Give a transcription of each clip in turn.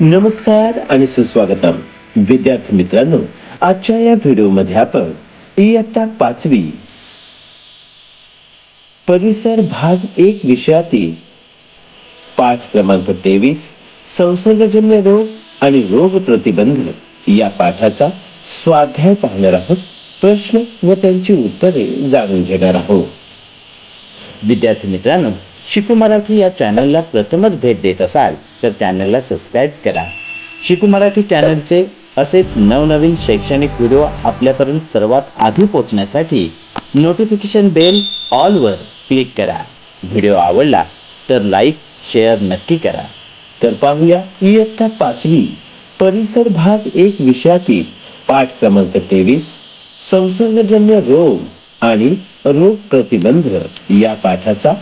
नमस्कार आणि सुस्वागतम. विद्यार्थी मित्रांनो आजच्या या व्हिडिओमध्ये आपण इयत्ता पाचवी. परिसर भाग एक विषयातील पाठ क्रमांक तेवीस संसर्गजन्य रोग आणि रोग प्रतिबंध या पाठाचा स्वाध्याय पाहणार आहोत. प्रश्न व त्यांची उत्तरे जाणून घेणार आहोत. विद्यार्थी मित्रांनो शिकू मराठी या चॅनलला प्रथमच भेट देत असाल तर चॅनलला सबस्क्राईब करा. शिकू मराठी चॅनलचे असेच नवनवीन शैक्षणिक व्हिडिओ आपल्यापर्यंत सर्वात आधी पोहोचण्यासाठी नोटिफिकेशन बेल ऑलवर क्लिक करा. व्हिडिओ आवडला तर लाईक शेअर नक्की करा. तर पाहूया इयत्ता पाचवी परिसर भाग एक विषयातील पाठ क्रमांक तेवीस संसर्गजन्य रोग आणि रोग प्रतिबंध या पाठाचा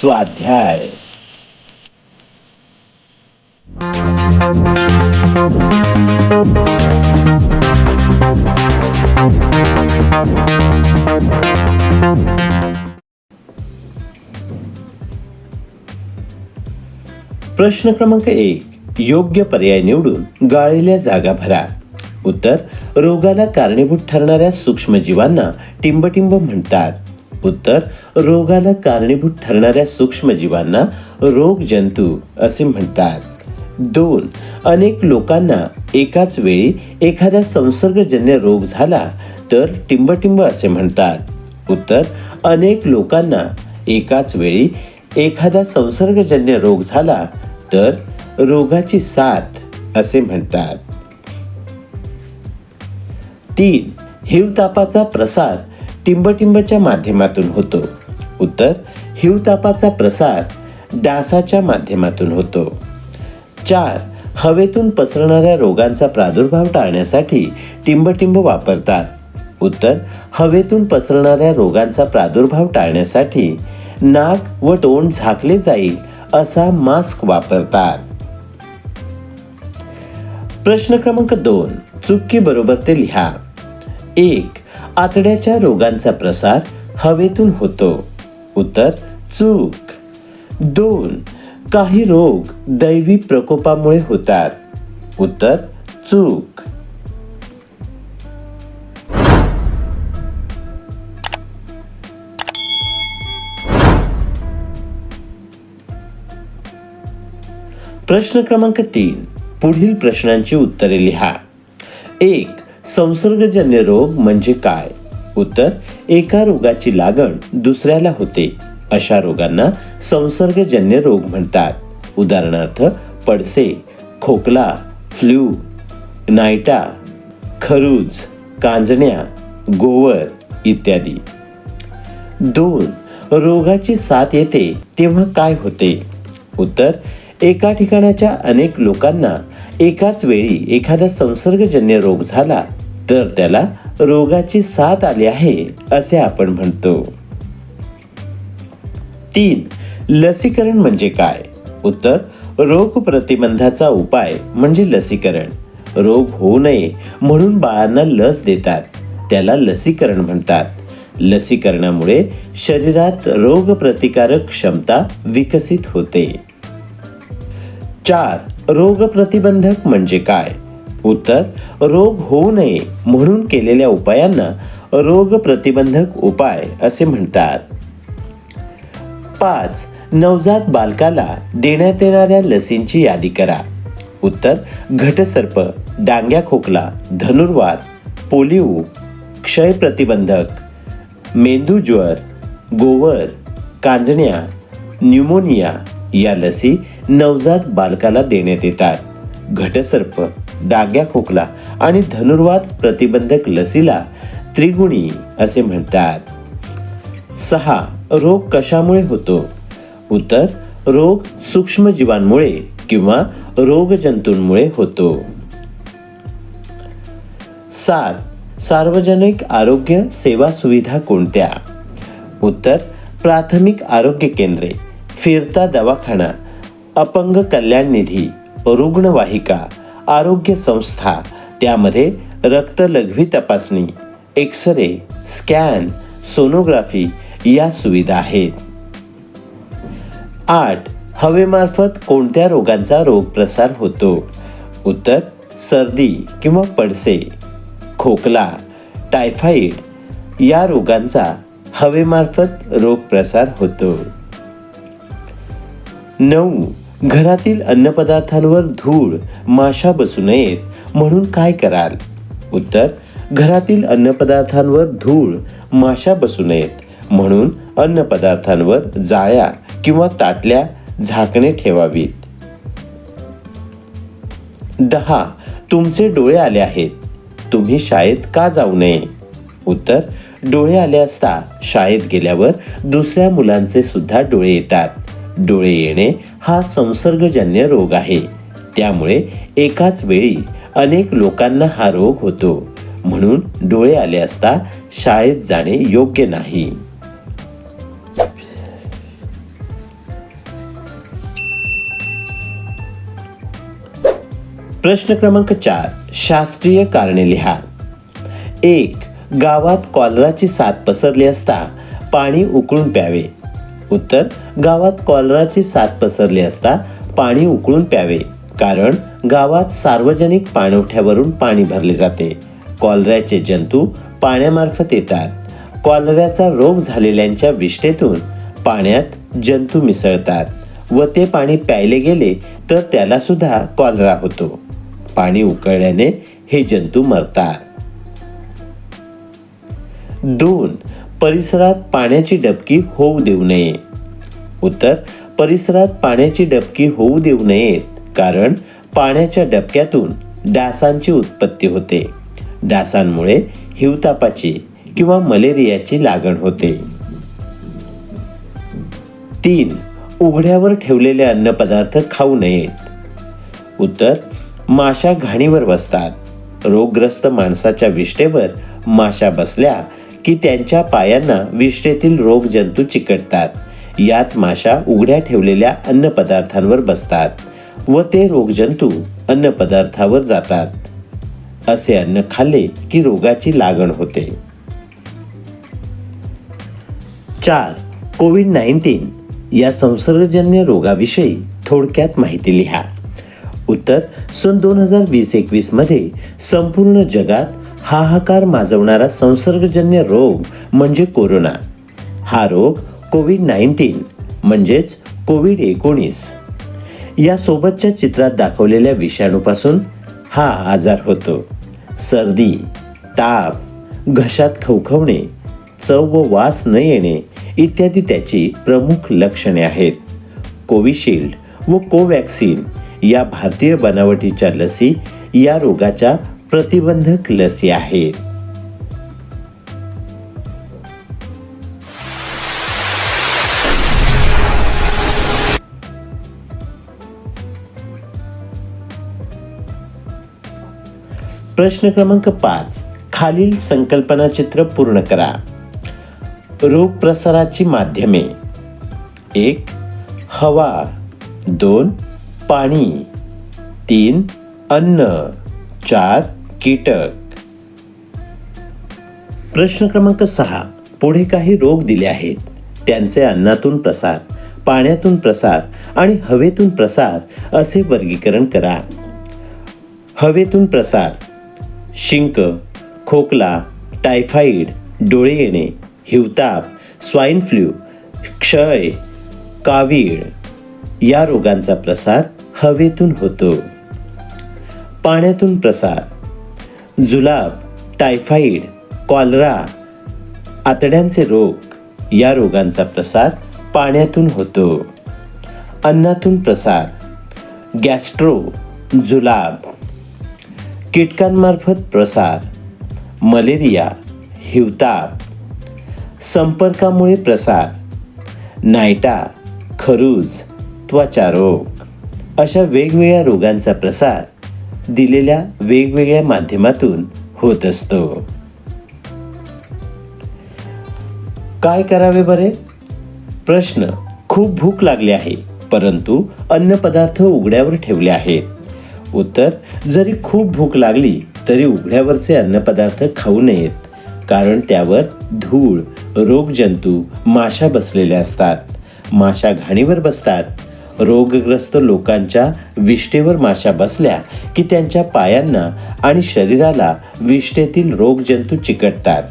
स्वाध्याय. प्रश्न क्रमांक एक. योग्य पर्याय निवडून गाळलेल्या जागा भरा. उत्तर रोगाला कारणीभूत ठरणाऱ्या सूक्ष्मजीवांना टिंबटिंब म्हणतात. उत्तर रोगाला कारणीभूत ठरणाऱ्या सूक्ष्मजीवांना रोगजंतू असे म्हणतात. दोन अनेक लोकांना एकाच वेळी एखादा संसर्गजन्य रोग झाला तर टिंबटिंब असे म्हणतात. उत्तर अनेक लोकांना एकाच वेळी एखादा संसर्गजन्य रोग झाला तर रोगाची साथ असे म्हणतात. तीन हिवतापाचा प्रसार टिंबटिंबच्या माध्यमातून होतो. उत्तर हिवतापाचा प्रसार डासाच्या माध्यमातून होतो. चार हवेतून पसरणाऱ्या रोगांचा प्रादुर्भाव टाळण्यासाठी टिंबटिंब वापरतात. उत्तर हवेतून पसरणाऱ्या रोगांचा प्रादुर्भाव टाळण्यासाठी नाक व तोंड झाकले जाईल असा मास्क वापरतात. प्रश्न क्रमांक दोन चुकी बरोबर ते लिहा. एक आतड्याच्या रोगांचा प्रसार हवेतून होतो. उत्तर चूक. दोन काही रोग दैवी प्रकोपामुळे होतात. उत्तर चूक. प्रश्न क्रमांक तीन. पुढील प्रश्नांची उत्तरे लिहा. एक संसर्गजन्य रोग म्हणजे काय? उत्तर एका रोगाची लागण दुसऱ्याला होते. अशा रोगांना संसर्गजन्य रोग म्हणतात. उदाहरणार्थ पडसे खोकला फ्लू नायटा खरूज कांजण्या गोवर इत्यादी. दोन रोगाची साथ येते तेव्हा काय होते? उत्तर एका ठिकाणाच्या अनेक लोकांना एकाच वेळी एखादा संसर्गजन्य रोग झाला तर त्याला रोगाची साथ आली आहे असे आपण म्हणतो. तीन. लसीकरण म्हणजे काय? उत्तर रोग प्रतिबंधाचा उपाय म्हणजे लसीकरण. रोग होऊ नये म्हणून बाळांना लस देतात. त्याला लसीकरण म्हणतात. लसीकरणामुळे शरीरात रोग प्रतिकारक क्षमता विकसित होते. चार. रोग प्रतिबंधक म्हणजे काय? उत्तर रोग होऊ नये म्हणून केलेल्या उपायांना रोग प्रतिबंधक उपाय असे म्हणतात. पाच नवजात बालकाला देण्यात येणाऱ्या लसींची यादी करा. उत्तर घटसर्प डांग्या खोकला धनुर्वात पोलिओ क्षय प्रतिबंधक मेंदूज्वर गोवर कांजण्या न्यूमोनिया या लसी नवजात बालकाला देण्यात येतात. घटसर्प डाग्या खोकला आणि धनुर्वात प्रतिबंधक लसीला त्रिगुणी असे म्हणतात. सहा रोग कशामुळे होतो? उत्तर रोग सूक्ष्मजीवांमुळे किंवा रोगजंतूंमुळे होतो. सात सार्वजनिक आरोग्य सेवा सुविधा कोणत्या? उत्तर प्राथमिक आरोग्य केंद्रे फिरता दवाखाना अपंग कल्याण निधी रुग्णवाहिका आरोग्य संस्था त्यामध्ये रक्तलघवी तपासणी एक्स रे स्कॅन सोनोग्राफी या सुविधा आहेत. आठ हवेमार्फत कोणत्या रोगांचा रोग प्रसार होतो? उत्तर सर्दी किंवा पडसे. खोकला टायफाईड या रोगांचा हवेमार्फत रोग प्रसार होतो. नऊ घरातील अन्नपदार्थांवर धूळ माशा बसू नयेत म्हणून काय कराल? उत्तर घरातील अन्नपदार्थांवर धूळ माशा बसू नयेत. म्हणून अन्नपदार्थांवर जाळ्या किंवा ताटल्या झाकणे ठेवावीत. दहा. तुमचे डोळे आले आहेत. तुम्ही शाळेत का जाऊ नये? उत्तर. डोळे आले असता शाळेत गेल्यावर दुसऱ्या मुलांचे सुद्धा डोळे येतात. डोळे येणे हा संसर्गजन्य रोग आहे. त्यामुळे एकाच वेळी अनेक लोकांना हा रोग होतो. म्हणून डोळे आले असता शाळेत जाणे योग्य नाही. प्रश्न क्रमांक चार शास्त्रीय कारणे लिहा. एक गावात कॉलराची साथ पसरली असता पाणी उकळून प्यावे. उत्तर गावात कॉलराची साथ पसरली असता पाणी उकळून प्यावे. कारण गावात सार्वजनिक पाणवठ्यावरून पाणी भरले जाते. कॉलऱ्याचे जंतू पाण्यामार्फत येतात. कॉलऱ्याचा रोग झालेल्यांच्या विष्ठेतून पाण्यात जंतू मिसळतात व ते पाणी प्यायले गेले तर त्यालासुद्धा कॉलरा होतो. पाणी उकळल्याने हे जंतू मरतात. दोन परिसरात पाण्याची डबकी होऊ देऊ नये. उत्तर परिसरात पाण्याची डबकी होऊ देऊ नयेत कारण पाण्याच्या डबक्यातून डासांची उत्पत्ती होते. डासांमुळे हिवतापाची किंवा मलेरियाची लागण होते. तीन उघड्यावर ठेवलेले अन्नपदार्थ खाऊ नयेत. उत्तर माशा घाणीवर बसतात. रोगग्रस्त माणसाच्या विष्ठेवर माशा बसल्या की त्यांच्या पायांना विष्ठेतील रोगजंतू चिकटतात. याच माशा उघड्या ठेवलेल्या अन्नपदार्थांवर बसतात व ते रोगजंतू अन्नपदार्थावर जातात. असे अन्न खाल्ले की रोगाची लागण होते. चार कोविड नाईन्टीन या संसर्गजन्य रोगाविषयी थोडक्यात माहिती लिहा. उत्तर सन दोन हजार वीस एकवीसमध्ये संपूर्ण जगात हाहाकार माजवणारा संसर्गजन्य रोग म्हणजे कोरोना. हा रोग कोविड नाईन्टीन म्हणजेच कोविड एकोणीस. यासोबतच्या चित्रात दाखवलेल्या विषाणूपासून हा आजार होतो. सर्दी ताप घशात खवखवणे चव व वास न येणे इत्यादी त्याची प्रमुख लक्षणे आहेत. कोविशिल्ड व कोवॅक्सिन या भारतीय बनावटीच्या लसी या रोगाच्या प्रतिबंधक लसी आहेत. प्रश्न क्रमांक पाच. खालील संकल्पना चित्र पूर्ण करा. रोग प्रसाराची माध्यमे. एक हवा. दोन पाणी तीन अन्न चार कीटक. प्रश्न क्रमांक सहा पुढे काही रोग दिले आहेत. त्यांचे अन्नातून प्रसार पाण्यातून प्रसार आणि हवेतून प्रसार असे वर्गीकरण करा. हवेतून प्रसार शिंक खोकला टायफाईड डोळे येणे हिवताप स्वाईन फ्लू क्षय कावीळ या रोगांचा प्रसार हवेतून होतो. पाण्यातून प्रसार. जुलाब टायफाईड कॉलरा आतड्यांचे रोग या रोगांचा प्रसार पाण्यातून होतो. अन्नातून प्रसार. गॅस्ट्रो जुलाब. कीटकांमार्फत प्रसार. मलेरिया हिवताप. संपर्कामुळे प्रसार. नायटा खरूज त्वचा रोग. अशा वेगवेगळ्या रोगांचा प्रसार दिलेल्या वेगवेगळ्या माध्यमातून होत असतो. काय करावे बरे? प्रश्न. खूप भूक लागली आहे परंतु अन्नपदार्थ उघड्यावर ठेवले आहेत. उत्तर. जरी खूप भूक लागली तरी उघड्यावरचे अन्नपदार्थ खाऊ नयेत कारण त्यावर धूळ रोगजंतू माशा बसलेल्या असतात. माशा घाणीवर बसतात. रोगग्रस्त लोकांच्या विष्ठेवर माशा बसल्या की त्यांच्या पायांना आणि शरीराला विष्ठेतील रोगजंतू चिकटतात.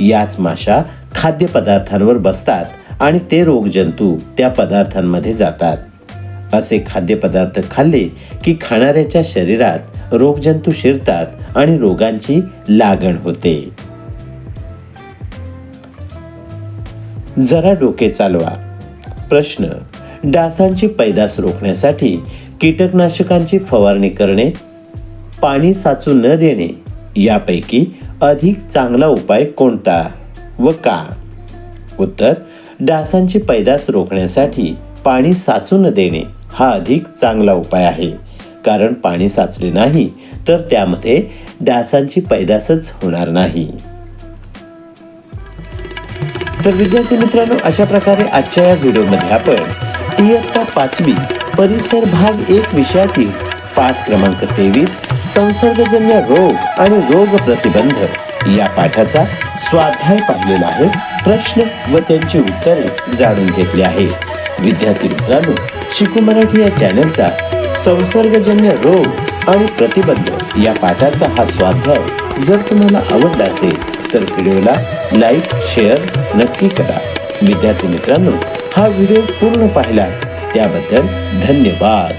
याच माशा खाद्यपदार्थांवर बसतात आणि ते रोगजंतू त्या पदार्थांमध्ये जातात. असे खाद्यपदार्थ खाल्ले की खाणाऱ्याच्या शरीरात रोगजंतू शिरतात आणि रोगांची लागण होते. जरा डोके चालवा. प्रश्न डासांची पैदास रोखण्यासाठी कीटकनाशकांची फवारणी करणे पाणी साचू न देणे यापैकी अधिक चांगला उपाय कोणता व का? उत्तर डासांची पैदास रोखण्यासाठी पाणी साचू न देणे हा अधिक चांगला उपाय आहे. कारण पाणी साचले नाही तर त्यामध्ये डासांची पैदासच होणार नाही. तर विद्यार्थी मित्रांनो अशा प्रकारे आजच्या या व्हिडिओमध्ये आपण इयत्ता पाचवी परिसर भाग एक विषयातील पाठ क्रमांक तेवीस संसर्गजन्य रोग आणि रोग प्रतिबंध. या पाठाचा स्वाध्याय पाहिलेला आहे. प्रश्न व त्यांची उत्तरे जाणून घेतली आहे. विद्यार्थी मित्रांनो शिकू मराठी या चॅनलचा संसर्गजन्य रोग आणि प्रतिबंध या पाठाचा हा स्वाध्याय जर तुम्हाला आवडला असेल तर व्हिडिओला लाईक शेअर नक्की करा. विद्यार्थी मित्रांनो हा व्हिडिओ पूर्ण पाहिला त्याबद्दल धन्यवाद.